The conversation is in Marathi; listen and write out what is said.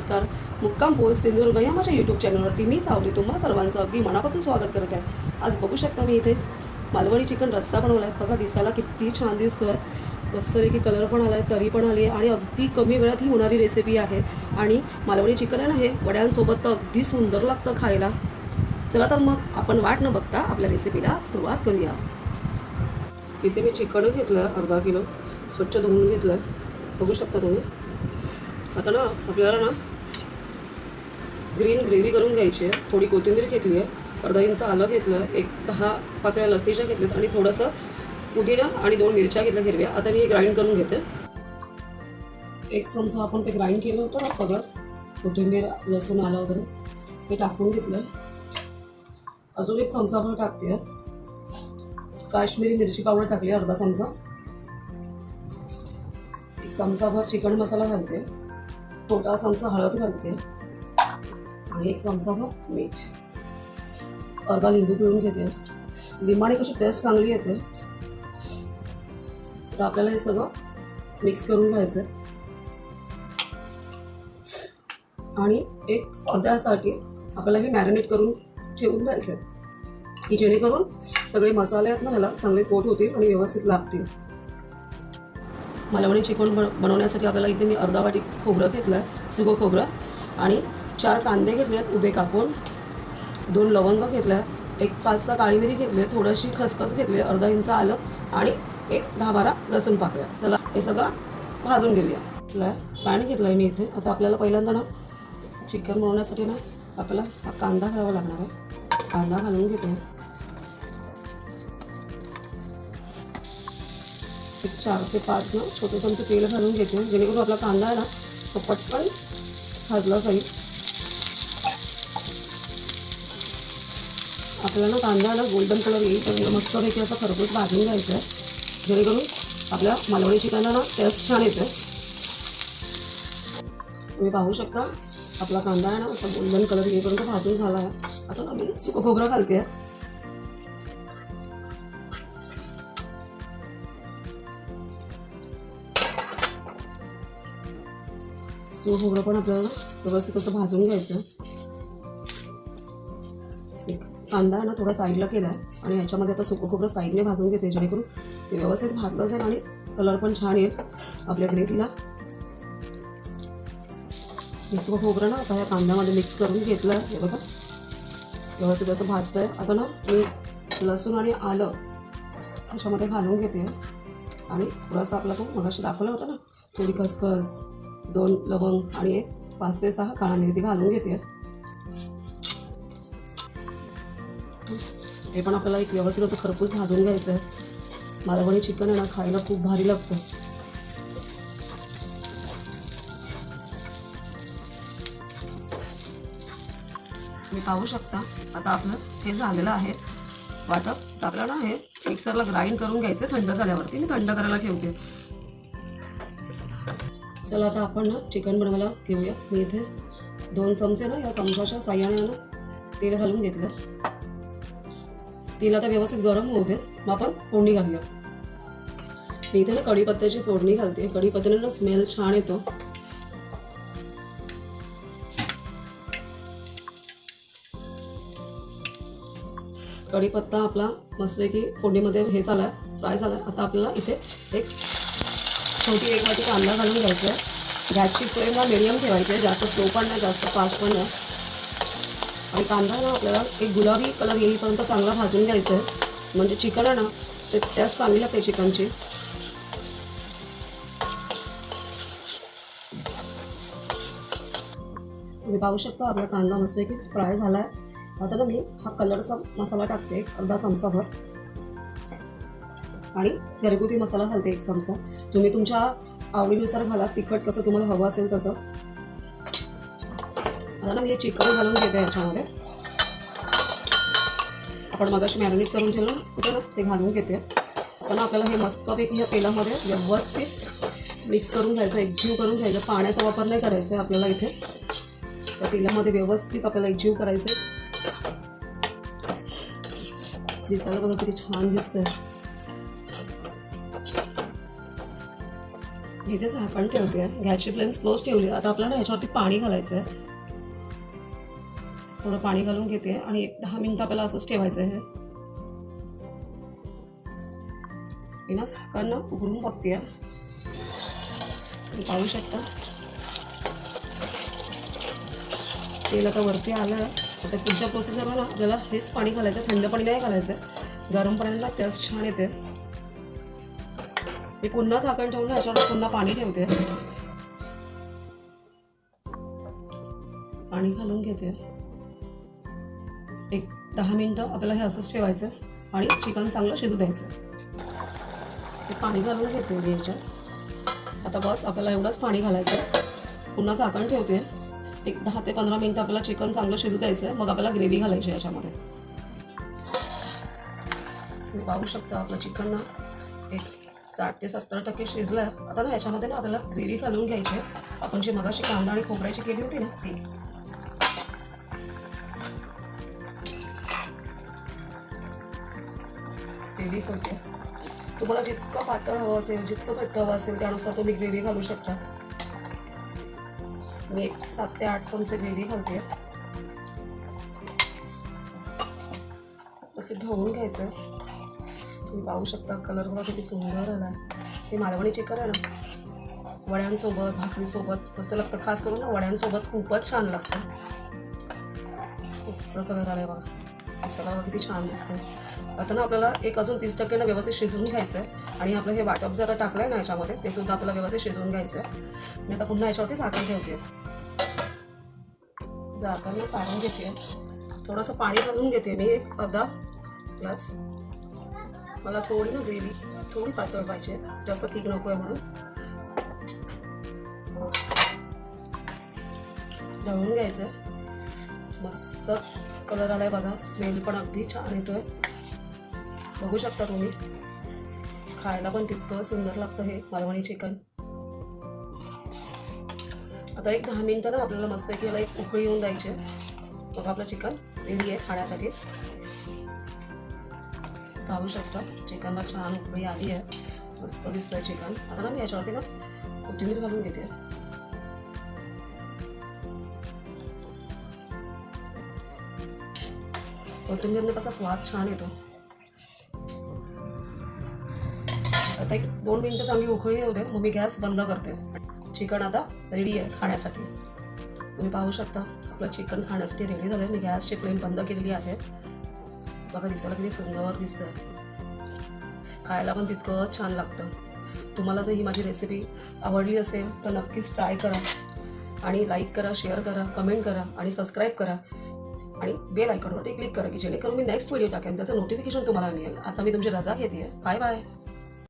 नमस्कार. मुक्काम पोस्ट सिंधुदुर्ग या माझ्या यूट्यूब चॅनलवरती मी सावली तुम्हा सर्वांचं अगदी मनापासून स्वागत करत आहे. आज बघू शकता मी इथे मालवणी चिकन रस्सा बनवला आहे बघा दिसायला किती छान दिसतो आहे मस्तपैकी कलर पण आला आहे तरी पण आली आहे आणि अगदी कमी वेळात ही होणारी रेसिपी आहे. आणि मालवणी चिकन आहे ना हे वड्यांसोबत तर अगदी सुंदर लागतं खायला. चला तर मग आपण वाट न बघता आपल्या रेसिपीला सुरुवात करूया. इथे मी चिकन घेतलं आहे अर्धा किलो. स्वच्छ धुवून घेतलं आहे बघू शकता तुम्ही. आता ना आपल्याला ना ग्रीन ग्रेव्ही करून घ्यायची आहे. थोडी कोथिंबीर घेतली आहे. अर्धा इंच आलं घेतलं एक दहा पाकळ्या लसणीच्या घेतल्यात आणि थोडंसं पुदिना आणि दोन मिरच्या घेतल्या हिरव्या. आता मी हे ग्राइंड करून घेते. एक चमचा आपण ते ग्राइंड केलं होतं ना सगळं. कोथिंबीर लसूण आलं वगैरे ते टाकून घेतलं. अजून एक चमचा आपण टाकते काश्मीरी मिरची पावडर टाकली अर्धा चमचा. एक चमचाभर चिकन मसाला घालते. छोटा चमचा हळद घालते. आणि एक चमचाभर मीठ अर्धा लिंबू पिळून घेते. लिंबाने कशी टेस्ट चांगली येते. तर आपल्याला हे सगळं मिक्स करून घ्यायचं आणि एक अर्ध्यासाठी आपल्याला हे मॅरिनेट करून ठेवून द्यायचं आहे की जेणेकरून सगळे मसाले आहेत ना ह्याला चांगले कोट होतील आणि व्यवस्थित लागतील. मलवणी चिकन बन बनवण्यासाठी आपल्याला इथे मी अर्धा वाटी खोबरं घेतलं आहे सुगं खोबरं. आणि चार कांदे घेतले आहेत उभे कापून. दोन लवंग घेतल्या एक पाच सहा काळी मिरी घेतली आहे थोडीशी खसखस घेतली अर्धा इंच आलं आणि एक दहा बारा लसूण पाकळ्या. चला हे सगळं भाजून घेऊया. घेतलं पॅन घेतलं आहे मी इथे. आता आपल्याला पहिल्यांदा ना चिकन बनवण्यासाठी ना आपल्याला हा कांदा घालावा लागणार आहे. कांदा घालून घेते. एक चार ते पाच ना छोटे चमचे तेल घालून घेते. जेणेकरून आपला कांदा आहे ना तो पटकन भाजला जाईल. आपल्याला ना कांदा ना गोल्डन कलर येईपर्यंत मस्तपैकी असं खरपूस भाजून घ्यायचं आहे. जेणेकरून आपल्या मालवणी चिकनला ना टेस्ट छान येते तुम्ही पाहू शकता आपला कांदा आहे ना असा गोल्डन कलर येईपर्यंत भाजून झाला आहे. आता ना मी सुकं खोबरं घालते आहे सो खोबरं पण आपल्याला व्यवस्थित असं भाजून घ्यायचं कांदा आहे ना थोडा साईडला केला आहे आणि याच्यामध्ये आता सुकं खोबरं साईडने भाजून घेते जेणेकरून ते व्यवस्थित भाजलं जाईल आणि कलर पण छान येईल आपल्या ग्रेव्हीला हे सुकं खोबरं ना आता या कांद्यामध्ये मिक्स करून घेतलं आहे बघा. व्यवस्थित असं भाजतं आहे आता ना मी लसूण आणि आलं ह्याच्यामध्ये घालून घेते. आणि थोडासा आपला तो मगाशी दाखवला होता ना थोडी खसखस दोन लवंग आणि एक पाच ते सहा काळा मिरती घालून घेते. हे पण आपल्याला एक व्यवस्थित असं खरपूस भाजून घ्यायचं आहे. मालवणी चिकन आहे ना खायला खूप भारी लागतं. तुम्ही पाहू शकता आता आपलं हे झालेलं आहे. वाटप तर आपल्याला हे मिक्सरला ग्राइंड करून घ्यायचं थंड झाल्यावरती. मी थंड करायला ठेवते. चला आता आपण ना चिकन बनवायला घेऊया. मी इथे दोन चमचे ना या चमचाच्या साह्याने ना तेल घालून घेतलं. तेल आता व्यवस्थित गरम होऊ दे. मग आपण फोडणी घालूया. मी इथे ना कढीपत्त्याची फोडणी घालते. कढीपत्त्याने ना स्मेल छान येतो. कढीपत्ता आपला मस्तपैकी फोडणीमध्ये हे झाला आहे फ्राय झाला. आहे आता आपल्याला इथे एक छोटी एक वाटी कांदा घालून घ्यायचा आहे. गॅसची फ्लेमला मिडियम ठेवायची आहे. जास्त स्लो पण नाही जास्त फास्ट पण नाही. आणि कांदा ना आपल्याला एक गुलाबी कलर येईपर्यंत चांगला भाजून घ्यायचा आहे. म्हणजे चिकन आहे ना ते त्याच चांगली लागते चिकनची. तुम्ही पाहू शकता आपला कांदा मस्तपैकी फ्राय झाला आहे आता ना मी हा कलरचा मसाला टाकते एक अर्धा चमचाभर. आणि घरगुती मसाला घालते एक चमचा. तुम्ही तुमच्या आवडीनुसार घाला तिखट कसं तुम्हाला हवं असेल तसं. आता ना मी हे चिकन घालून घेते याच्यामध्ये. आपण मगाशी मॅरिनेट करून ठेवलं कुठं ते घालून घेते. पण आपल्याला हे मस्तपैकी ह्या तेलामध्ये व्यवस्थित मिक्स करून घ्यायचं एकजीव करून घ्यायचं. पाण्याचा वापर नाही करायचा आहे आपल्याला इथे. त्या तेलामध्ये व्यवस्थित आपल्याला एकजीव करायचं दिसायला बघा किती छान दिसतंय. इथे झाकण ठेवते. गॅसची फ्लेम स्लोच ठेवली. आता आपल्याला ह्याच्यावरती पाणी घालायचं आहे. थोडं पाणी घालून घेते आणि एक दहा मिनिटं आपल्याला असंच ठेवायचं आहे. मी ना झाकण उघडून बघते. तुम्ही पाहू शकता. तेल आता वरती आलं. आता पुढच्या प्रोसेसरला ना आपल्याला हेच पाणी घालायचं थंड पाणी नाही घालायचं. गरम पाण्याला त्याच छान येते. मी पुन्हा झाकण ठेवून ह्याच्यावर पुन्हा पाणी ठेवते. पाणी घालून घेते. एक दहा मिनटं आपल्याला हे असंच ठेवायचं आणि चिकन चांगलं शिजू द्यायचं. ते पाणी घालून घेते मी आता बस आपल्याला एवढंच पाणी घालायचं पुन्हा झाकण ठेवते. एक दहा ते पंधरा मिनटं आपल्याला चिकन चांगलं शिजू द्यायचं आहे. मग आपल्याला ग्रेव्ही घालायची आहे याच्यामध्ये. तुम्ही पाहू शकता आपलं चिकन ना एक साठ ते सत्तर टक्के शिजलं आहे आता ना ह्याच्यामध्ये ना आपल्याला ग्रेव्ही घालून घ्यायची आहे. आपण जी मगाशी कांदा आणि खोबऱ्याची केली होती ना ती. ग्रेव्ही करते. तुम्हाला जितकं पातळ हवं असेल जितकं घट्ट हवं असेल त्यानुसार तुम्ही ग्रेव्ही घालू शकता. मी एक सात ते आठ चमचे ग्रेव्ही घालते. असे ढवळून घ्यायचं. तुम्ही पाहू शकता कलर बघा किती सुंदर आला. ते मालवणी चिकन आहे ना. वड्यांसोबत भाकरीसोबत मस्त लागतं. खास करून ना वड्यांसोबत खूपच छान लागतं. मस्त कलर आला बघा. मसाला बघा किती छान दिसते. आता ना आपल्याला एक अजून तीस टक्के ना व्यवस्थित शिजवून घ्यायचं आहे आणि आपलं हे वाटप जरा टाकलं आहे ना याच्यामध्ये ते सुद्धा आपल्याला व्यवस्थित शिजवून घ्यायचं आहे मी आता पुन्हा याच्यावरती झाकण ठेवते. झाकण मी काढून घेते. थोडंसं पाणी घालून घेते मी एक अर्धा ग्लास. मला थोडी ना ग्रेव्ही थोडी पातळ पाहिजे. जास्त थीक नको आहे म्हणून. ढवळून घ्यायचं मस्त. कलर आलाय बघा. स्मेल पण अगदी छान येतोय. बघू शकता तुम्ही. खायला पण तितकं सुंदर लागतं हे मालवणी चिकन. आता एक दहा मिनिटं ना आपल्याला मस्तपैकी याला एक उकळी येऊन द्यायची मग आपलं चिकन रेडी आहे खाण्यासाठी. पाहू शकता चिकनला छान उकळी आली आहे. मस्त दिसतंय चिकन. आता ना मी याच्यावरती ना कोथिंबीर घालून घेते. कोथिंबीरने कसा स्वाद छान येतो. आता एक दोन मिनटं चांगली उकळी होते मग मी गॅस बंद करते. चिकन आता रेडी आहे खाण्यासाठी. तुम्ही पाहू शकता आपलं चिकन खाण्यासाठी रेडी झालं आहे मी गॅसची फ्लेम बंद केलेली आहे. बघा दिसायला किती सुंदर दिसतंय. खायला पण तितकं छान लागतं. तुम्हाला जर ही माझी रेसिपी आवडली असेल तर नक्कीच ट्राय करा. आणि लाईक करा शेअर करा कमेंट करा आणि सबस्क्राईब करा. आणि बेल आयकॉनवरती क्लिक करा की जेणेकरून मी नेक्स्ट व्हिडिओ टाकेन. त्याचं नोटिफिकेशन तुम्हाला मिळेल. आता मी तुमची रजा घेते बाय बाय